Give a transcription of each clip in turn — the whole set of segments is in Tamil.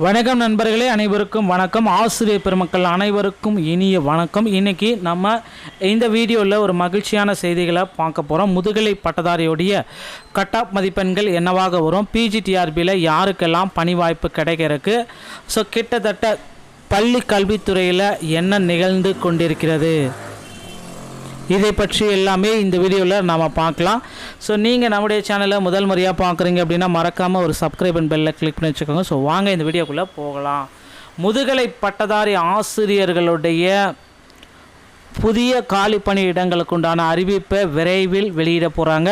வணக்கம் நண்பர்களே அனைவருக்கும் வணக்கம். ஆசிரியர் பெருமக்கள் அனைவருக்கும் இனிய வணக்கம். இன்னைக்கு நம்ம இந்த வீடியோவில் ஒரு மகிழ்ச்சியான செய்திகளை பார்க்க போகிறோம் முதுகலை பட்டதாரியுடைய கட்டாப் மதிப்பெண்கள் என்னவாக வரும்? பிஜிடிஆர்பியில் யாருக்கெல்லாம் பணி வாய்ப்பு கிடைக்கிறதுக்கு? ஸோ கிட்டத்தட்ட பள்ளி கல்வித்துறையில் என்ன நிகழ்ந்து கொண்டிருக்கிறது? இதை பற்றி எல்லாமே இந்த வீடியோவில் நாம் பார்க்கலாம். ஸோ நீங்கள் நம்முடைய சேனலை முதல் முறையாக பார்க்குறீங்க அப்படின்னா மறக்காமல் ஒரு சப்ஸ்கிரைப் அண்ட் பெல்லை கிளிக் பண்ணி வச்சுக்கோங்க. ஸோ வாங்க இந்த வீடியோக்குள்ளே போகலாம். முதுகலை பட்டதாரி ஆசிரியர்களுடைய புதிய காலி பணியிடங்களுக்கு உண்டான அறிவிப்பை விரைவில் வெளியிட போகிறாங்க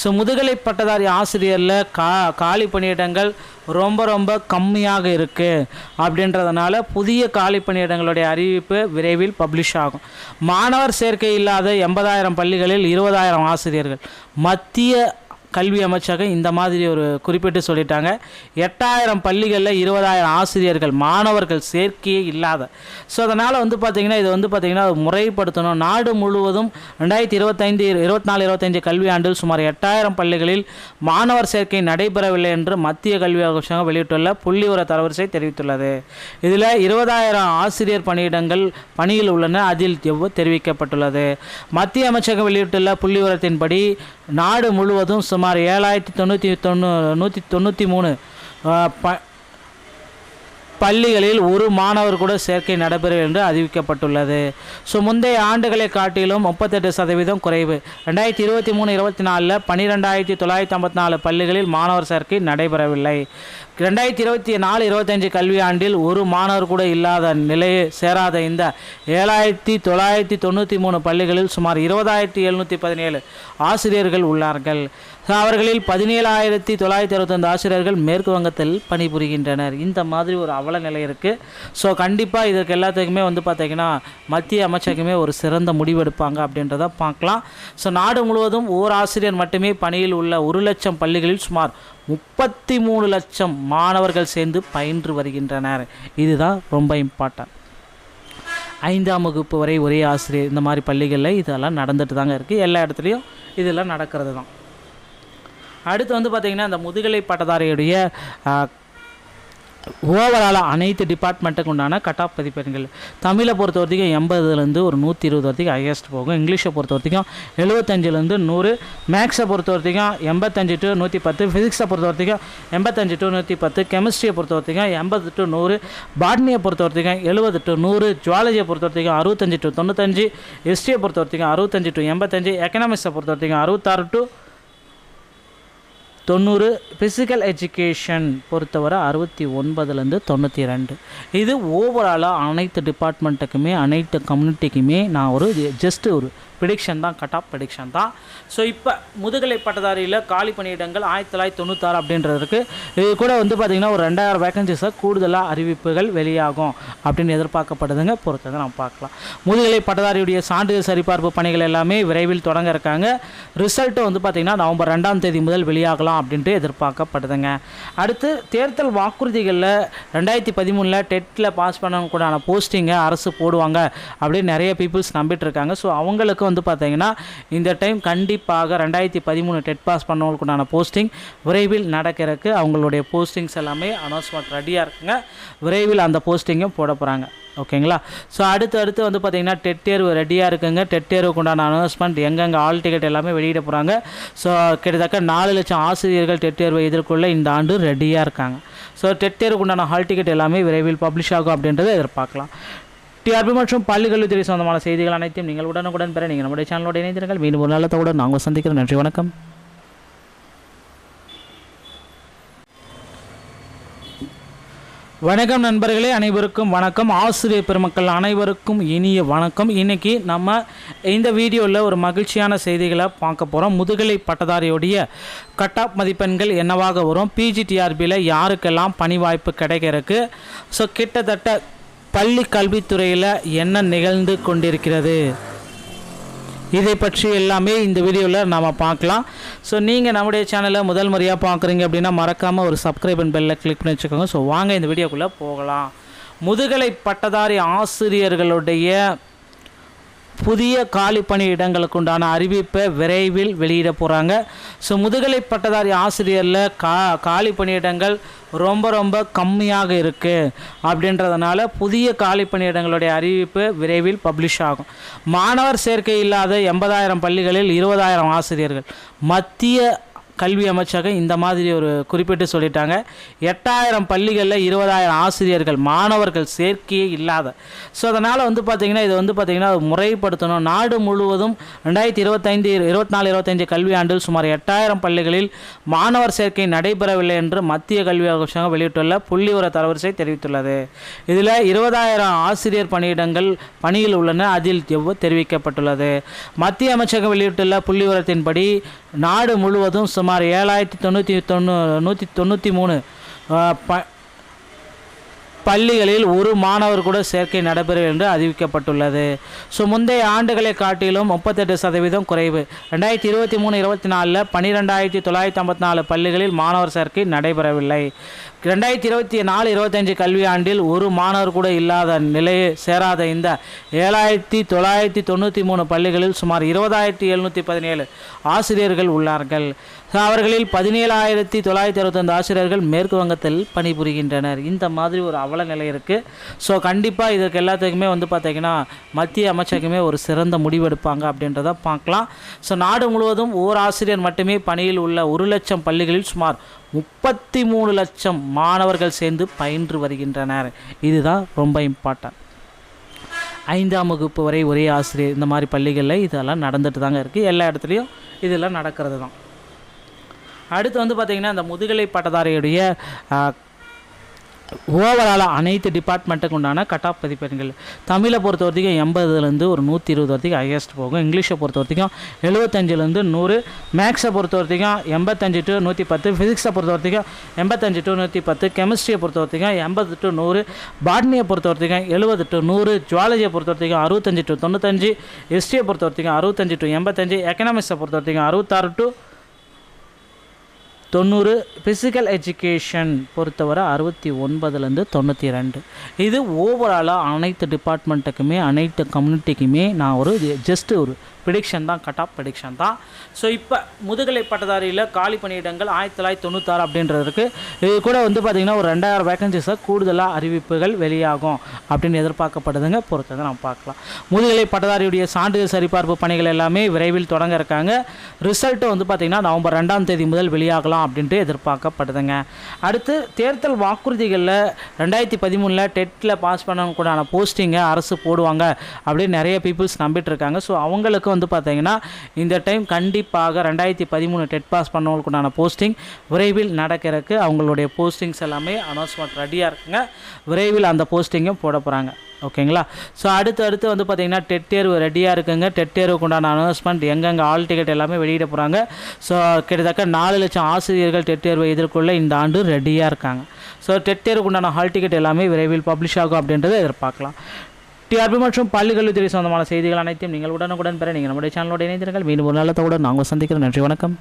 ஸோ முதுகலை பட்டதாரி ஆசிரியரில் கா காலி பணியிடங்கள் ரொம்ப ரொம்ப கம்மியாக இருக்குது அப்படின்றதுனால புதிய காலி பணியிடங்களுடைய அறிவிப்பு விரைவில் பப்ளிஷ் ஆகும். மாணவர் சேர்க்கை இல்லாத எண்பதாயிரம் பள்ளிகளில் இருபதாயிரம் ஆசிரியர்கள். மத்திய கல்வி அமைச்சகம் இந்த மாதிரி ஒரு குறிப்பிட்டு சொல்லிட்டாங்க. எட்டாயிரம் பள்ளிகளில் இருபதாயிரம் ஆசிரியர்கள் மாணவர்கள் சேர்க்கையே இல்லாத. ஸோ அதனால் வந்து பார்த்திங்கன்னா இது வந்து பார்த்திங்கன்னா முறைப்படுத்தணும். நாடு முழுவதும் ரெண்டாயிரத்தி இருபத்தைந்து இருபத்தி நாலு இருபத்தஞ்சு கல்வி ஆண்டில் சுமார் எட்டாயிரம் பள்ளிகளில் மாணவர் சேர்க்கை நடைபெறவில்லை என்று மத்திய கல்வி அமைச்சகம் வெளியிட்டுள்ள புள்ளிவிவர தரவரிசை தெரிவித்துள்ளது. இதில் இருபதாயிரம் ஆசிரியர் பணியிடங்கள் பணியில் உள்ளன. அதில் தெரிவிக்கப்பட்டுள்ளது. மத்திய அமைச்சகம் வெளியிட்டுள்ள புள்ளிவிவரத்தின்படி நாடு முழுவதும் சுமார் ஏழாயிரத்தி தொண்ணூற்றி தொண்ணூ நூற்றி தொண்ணூற்றி மூணு ப பள்ளிகளில் ஒரு மாணவர் கூட சேர்க்கை நடைபெறும் என்று அறிவிக்கப்பட்டுள்ளது. ஸோ முந்தைய ஆண்டுகளை காட்டிலும் முப்பத்தெட்டு சதவீதம் குறைவு. ரெண்டாயிரத்தி இருபத்தி மூணு இருபத்தி நாலில் பன்னிரெண்டாயிரத்தி தொள்ளாயிரத்தி ஐம்பத்தி நாலு பள்ளிகளில் மாணவர் சேர்க்கை நடைபெறவில்லை. ரெண்டாயிரத்தி இருபத்தி நாலு இருபத்தஞ்சு கல்வியாண்டில் ஒரு மாணவர் கூட இல்லாத நிலையை சேராத இந்த ஏழாயிரத்தி தொள்ளாயிரத்தி தொண்ணூற்றி மூணு பள்ளிகளில் சுமார் இருபதாயிரத்தி எழுநூற்றி பதினேழு ஆசிரியர்கள் உள்ளார்கள். அவர்களில் பதினேழாயிரத்தி தொள்ளாயிரத்தி அறுபத்தஞ்சு ஆசிரியர்கள் மேற்கு வங்கத்தில் பணிபுரிகின்றனர். இந்த மாதிரி ஒரு அவல நிலை இருக்குது ஸோ கண்டிப்பாக இதற்கு எல்லாத்துக்குமே வந்து பார்த்திங்கன்னா மத்திய அமைச்சகமே ஒரு சிறந்த முடிவெடுப்பாங்க அப்படின்றத பார்க்கலாம். ஸோ நாடு முழுவதும் ஓர் ஆசிரியர் மட்டுமே பணியில் உள்ள ஒரு லட்சம் பள்ளிகளில் சுமார் முப்பத்தி மூணு லட்சம் மாணவர்கள் சேர்ந்து பயின்று வருகின்றனர். இதுதான் ரொம்ப இம்பார்ட்டன்ட் ஐந்தாம் வகுப்பு வரை ஒரே ஆசிரியர் இந்த மாதிரி பள்ளிகளில் இதெல்லாம் நடந்துட்டு தாங்க இருக்குது எல்லா இடத்துலையும் இதெல்லாம் நடக்கிறது தான் அடுத்து வந்து பார்த்திங்கன்னா இந்த முதுகலை பட்டதாரியுடைய ஓவராலாக அனைத்து டிபார்ட்மெண்ட்டுக்கு உண்டான கட் ஆஃப் மதிப்பெண்கள் தமிழை பொறுத்த வரைக்கும் எண்பதுலேருந்து ஒரு நூற்றி இருபது வரைக்கும் ஹையஸ்ட் போகும். இங்கிலீஷை பொறுத்த வரைக்கும் எழுபத்தஞ்சிலேருந்து நூறு. மேக்ஸை பொறுத்த வரைக்கும் எண்பத்தஞ்சு டு நூற்றி பத்து. ஃபிசிக்ஸை பொறுத்த வரைக்கும் எண்பத்தஞ்சு டு நூற்றி பத்து. கெமிஸ்ட்ரியை பொறுத்த வரைக்கும் எண்பது டு நூறு. பாட்னியை பொறுத்த வரைக்கும் எழுபது டு நூறு. ஜுவாலஜியை பொறுத்த வரைக்கும் அறுபத்தஞ்சு டு தொண்ணூத்தஞ்சு. ஹிஸ்ட்ரியை பொறுத்த வரைக்கும் அறுபத்தஞ்சு டு எண்பத்தஞ்சு. எக்கனாமிக்ஸை பொறுத்த வரைக்கும் அறுபத்தாறு டு தொண்ணூறு ஃபிசிக்கல் எஜுகேஷன் பொறுத்தவரை அறுபத்தி ஒன்பதுலேருந்து தொண்ணூற்றி ரெண்டு. இது ஓவராலாக அனைத்து டிபார்ட்மெண்ட்டுக்குமே அனைத்து கம்யூனிட்டிக்குமே நான் ஒரு ஜஸ்ட்டு ஒரு ப்ரிடிக்ஷன் தான் கட் ஆஃப் ப்ரிடிக்ஷன் தான். ஸோ இப்போ முதுகலை பட்டதாரியில் காலி பணியிடங்கள் ஆயிரத்தி தொள்ளாயிரத்தி தொண்ணூத்தாறு அப்படின்றதுக்கு இது கூட வந்து பார்த்திங்கன்னா ஒரு ரெண்டாயிரம் வேகன்சிஸாக கூடுதலாக அறிவிப்புகள் வெளியாகும் அப்படின்னு எதிர்பார்க்கப்படுதுங்க. பொறுத்ததை நம்ம பார்க்கலாம். முதுகலை பட்டதாரியுடைய சான்றிதழ் சரிபார்ப்பு பணிகள் எல்லாமே விரைவில் தொடங்க இருக்காங்க. ரிசல்ட்டு வந்து பார்த்திங்கன்னா நவம்பர் ரெண்டாம் தேதி முதல் வெளியாகலாம் அப்படின்ட்டு எதிர்பார்க்கப்படுதுங்க. அடுத்து தேர்தல் வாக்குறுதிகளில் ரெண்டாயிரத்தி பதிமூணில் டெட்டில் பாஸ் பண்ணக்கூடான போஸ்டிங்கை அரசு போடுவாங்க அப்படின்னு நிறைய பீப்புள்ஸ் நம்பிட்டு இருக்காங்க. ஸோ அவங்களுக்கு வந்து பார்த்தீங்கன்னா இந்த டைம் கண்டிப்பாக ரெண்டாயிரத்தி பதிமூணு டெட் பாஸ் பண்ணவங்களுக்குண்டான போஸ்டிங் விரைவில் நடக்கிறதுக்கு அவங்களுடைய போஸ்டிங்ஸ் எல்லாமே அனௌன்ஸ்மெண்ட் ரெடியாக இருக்குங்க. விரைவில் அந்த போஸ்டிங்கும் போட போகிறாங்க ஓகேங்களா? ஸோ அடுத்து அடுத்து வந்து பார்த்திங்கன்னா டெட் தேர்வு ரெடியாக இருக்குங்க. டெட் தேர்வுக்கு உண்டான அனௌன்ஸ்மெண்ட் எங்கெங்கே ஆல் டிக்கெட் எல்லாமே வெளியிட போகிறாங்க ஸோ கிட்டத்தட்ட நாலு லட்சம் ஆசிரியர்கள் டெட் தேர்வை எதிர்கொள்ள இந்த ஆண்டு ரெடியாக இருக்காங்க. ஸோ டெட் தேர்வுக்கு உண்டான ஹால் டிக்கெட் எல்லாமே விரைவில் பப்ளிஷ் ஆகும் அப்படின்றத எதிர்பார்க்கலாம். டிஆர்பி மற்றும் பள்ளி கல்வித்துறை சொந்தமான செய்திகள் அனைத்தையும் நீங்கள் உடனுக்குடன் பெற நீங்கள் நம்முடைய சேனலோட இணைந்திருங்கள். மீண்டும் ஒரு நல்லத்தோடு நாங்கள் சந்திக்கிறோம். நன்றி வணக்கம். வணக்கம் நண்பர்களே அனைவருக்கும் வணக்கம். ஆசிரியர் பெருமக்கள் அனைவருக்கும் இனிய வணக்கம். இன்னைக்கு நம்ம இந்த வீடியோவில் ஒரு மகிழ்ச்சியான செய்திகளை பார்க்க போகிறோம் முதுகலை பட்டதாரியுடைய கட் ஆஃப் மதிப்பெண்கள் என்னவாக வரும்? பிஜிடிஆர்பியில் யாருக்கெல்லாம் பணி வாய்ப்பு கிடைக்கிறதுக்கு? ஸோ கிட்டத்தட்ட பள்ளி கல்வித்துறையில் என்ன நிகழ்ந்து கொண்டிருக்கிறது? இதை பற்றி எல்லாமே இந்த வீடியோவில் நாம் பார்க்கலாம். ஸோ நீங்கள் நம்முடைய சேனலை முதல் முறையாக பார்க்குறீங்க அப்படின்னா மறக்காமல் ஒரு சப்ஸ்கிரைப் அண்ட் பெல்லில் கிளிக் பண்ணி வச்சுக்கோங்க. ஸோ வாங்க இந்த வீடியோக்குள்ளே போகலாம். முதுகலை பட்டதாரி ஆசிரியர்களுடைய புதிய காலி பணி இடங்களுக்கு உண்டான அறிவிப்பை விரைவில் வெளியிட போகிறாங்க ஸோ முதுகலை பட்டதாரி ஆசிரியரில் கா காலி பணியிடங்கள் ரொம்ப ரொம்ப கம்மியாக இருக்குது அப்படின்றதுனால புதிய காலி பணியிடங்களுடைய அறிவிப்பு விரைவில் பப்ளிஷ் ஆகும். மாணவர் சேர்க்கை இல்லாத எண்பதாயிரம் பள்ளிகளில் இருபதாயிரம் ஆசிரியர்கள். மத்திய கல்வி அமைச்சகம் இந்த மாதிரி ஒரு குறிப்பிட்டு சொல்லிட்டாங்க. எட்டாயிரம் பள்ளிகளில் இருபதாயிரம் ஆசிரியர்கள் மாணவர்கள் சேர்க்கையே இல்லாத. ஸோ அதனால் வந்து பார்த்திங்கன்னா இது வந்து பார்த்திங்கன்னா முறைப்படுத்தணும். நாடு முழுவதும் ரெண்டாயிரத்தி இருபத்தைந்து இருபத்தி நாலு இருபத்தஞ்சு கல்வி ஆண்டில் சுமார் எட்டாயிரம் பள்ளிகளில் மாணவர் சேர்க்கை நடைபெறவில்லை என்று மத்திய கல்வி அமைச்சகம் வெளியிட்டுள்ள புள்ளிவர தரவரிசை தெரிவித்துள்ளது. இதில் இருபதாயிரம் ஆசிரியர் பணியிடங்கள் பணியில் உள்ளன. அதில் தெரிவிக்கப்பட்டுள்ளது. மத்திய அமைச்சகம் வெளியிட்டுள்ள புள்ளிவிவரத்தின்படி நாடு முழுவதும் சுமார் ஏழாயிரத்தி தொண்ணூற்றி தொண்ணூ நூற்றி தொண்ணூற்றி மூணு ப பள்ளிகளில் ஒரு மாணவர் கூட சேர்க்கை நடைபெறும் என்று அறிவிக்கப்பட்டுள்ளது. ஸோ முந்தைய ஆண்டுகளை காட்டிலும் முப்பத்தெட்டு சதவீதம் குறைவு. ரெண்டாயிரத்தி இருபத்தி மூணு இருபத்தி நாலில் பன்னிரெண்டாயிரத்தி தொள்ளாயிரத்தி ஐம்பத்தி நாலு பள்ளிகளில் மாணவர் சேர்க்கை நடைபெறவில்லை. ரெண்டாயிரத்தி இருபத்தி நாலு இருபத்தஞ்சு கல்வியாண்டில் ஒரு மாணவர் கூட இல்லாத நிலையை சேராத இந்த ஏழாயிரத்தி தொள்ளாயிரத்தி தொண்ணூற்றி மூணு பள்ளிகளில் சுமார் இருபதாயிரத்தி எழுநூற்றி பதினேழு ஆசிரியர்கள் உள்ளார்கள். அவர்களில் பதினேழாயிரத்தி தொள்ளாயிரத்தி அறுபத்தஞ்சு ஆசிரியர்கள் மேற்கு வங்கத்தில் பணிபுரிகின்றனர். இந்த மாதிரி ஒரு அவல நிலை இருக்குது ஸோ கண்டிப்பாக இதற்கு எல்லாத்துக்குமே வந்து பார்த்திங்கன்னா மத்திய அமைச்சருக்குமே ஒரு சிறந்த முடிவெடுப்பாங்க அப்படின்றத பார்க்கலாம். ஸோ நாடு முழுவதும் ஓர் ஆசிரியர் மட்டுமே பணியில் உள்ள ஒரு லட்சம் பள்ளிகளில் சுமார் முப்பத்தி மூணு லட்சம் மாணவர்கள் சேர்ந்து பயின்று வருகின்றனர். இதுதான் ரொம்ப இம்பார்ட்டன்ட் ஐந்தாம் வகுப்பு வரை ஒரே ஆசிரியர் இந்த மாதிரி பள்ளிகளில் இதெல்லாம் நடந்துட்டு தாங்க இருக்குது எல்லா இடத்துலையும் இதெல்லாம் நடக்கிறது தான் அடுத்து வந்து பார்த்திங்கன்னா அந்த முதுகலை பட்டதாரியுடைய ஓவராலாக அனைத்து டிபார்ட்மெண்ட்டுக்கு உண்டான கட் ஆஃப் மதிப்பெண்கள் தமிழை பொறுத்த வரைக்கும் எண்பதுலேருந்து ஒரு நூற்றி இருபது வரைக்கும் ஹையஸ்ட் போகும். இங்கிலீஷை பொறுத்த வரைக்கும் எழுபத்தஞ்சிலேருந்து நூறு. மேக்ஸை பொறுத்த வரைக்கும் எண்பத்தஞ்சு டு நூற்றி பத்து. ஃபிசிக்ஸை பொறுத்த வரைக்கும் எண்பத்தஞ்சு டு நூற்றி பத்து. கெமிஸ்ட்ரியை பொறுத்த வரைக்கும் எண்பது டு நூறு. பாட்னியை பொறுத்த வரைக்கும் எழுபது டு நூறு. ஜுவாலஜியை பொறுத்த வரைக்கும் அறுபத்தஞ்சு டு தொண்ணூத்தஞ்சு. ஹிஸ்ட்ரியை பொறுத்த வரைக்கும் அறுபத்தஞ்சு டு எண்பத்தஞ்சு. எக்கனாமிக்ஸை பொறுத்த வரைக்கும் அறுபத்தாறு டு தொண்ணூறு ஃபிசிக்கல் எஜுகேஷன் பொறுத்தவரை அறுபத்தி ஒன்பதுலேருந்து தொண்ணூற்றி ரெண்டு. இது ஓவராலாக அனைத்து டிபார்ட்மெண்ட்டுக்குமே அனைத்து கம்யூனிட்டிக்குமே நான் ஒரு ஜஸ்ட் ஒரு ப்ரிடிக்ஷன் தான் கட் ஆஃப் ப்ரிடிக்ஷன் தான். ஸோ இப்போ முதுகலை பட்டதாரியில் காலி பணியிடங்கள் ஆயிரத்தி தொள்ளாயிரத்தி தொண்ணூத்தாறு அப்படின்றதுக்கு இது கூட வந்து பார்த்திங்கன்னா ஒரு ரெண்டாயிரம் வேகன்சிஸை கூடுதலாக அறிவிப்புகள் வெளியாகும் அப்படின்னு எதிர்பார்க்கப்படுதுங்க. பொறுத்ததை நம்ம பார்க்கலாம். முதுகலை பட்டதாரியுடைய சான்றிதழ் சரிபார்ப்பு பணிகள் எல்லாமே விரைவில் தொடங்க இருக்காங்க. ரிசல்ட்டு வந்து பார்த்திங்கன்னா நவம்பர் ரெண்டாம் தேதி முதல் வெளியாகலாம் அப்படின்ட்டு எதிர்பார்க்கப்படுதுங்க. அடுத்து தேர்தல் வாக்குறுதிகளில் ரெண்டாயிரத்தி பதிமூணில் டெட்டில் பாஸ் பண்ணக்கூடான போஸ்டிங்கை அரசு போடுவாங்க அப்படின்னு நிறைய பீப்புள்ஸ் நம்பிட்டு இருக்காங்க. ஸோ அவங்களுக்கு வந்து பார்த்தீங்கன்னா இந்த டைம் கண்டிப்பாக ரெண்டாயிரத்தி பதிமூணு டெட் பாஸ் பண்ணவங்களுக்குண்டான போஸ்டிங் விரைவில் நடக்கிறதுக்கு அவங்களுடைய போஸ்டிங்ஸ் எல்லாமே அனௌன்ஸ்மெண்ட் ரெடியாக இருக்குங்க. விரைவில் அந்த போஸ்டிங்கும் போட போகிறாங்க ஓகேங்களா? ஸோ அடுத்து அடுத்து வந்து பார்த்திங்கன்னா டெட் தேர்வு ரெடியாக இருக்குங்க. டெட் தேர்வுக்கு உண்டான அனௌன்ஸ்மெண்ட் எங்கெங்கே ஆல் டிக்கெட் எல்லாமே வெளியிட போகிறாங்க ஸோ கிட்டத்தட்ட நாலு லட்சம் ஆசிரியர்கள் டெட் தேர்வை எதிர்கொள்ள இந்த ஆண்டு ரெடியாக இருக்காங்க. ஸோ டெட் தேர்வுக்கு உண்டான ஹால் டிக்கெட் எல்லாமே விரைவில் பப்ளிஷ் ஆகும் அப்படின்றத எதிர்பார்க்கலாம். டிஆர்பி மற்றும் பள்ளி கல்வித்துறை சொந்தமான செய்திகள் அனைத்தையும் நீங்கள் உடனுக்குடன் பெற நீங்கள் நம்முடைய சேனலோட இணைந்திருங்கள். மீண்டும் ஒரு நல்லத்தோடு நாங்கள் சந்திக்கிறோம். நன்றி வணக்கம்.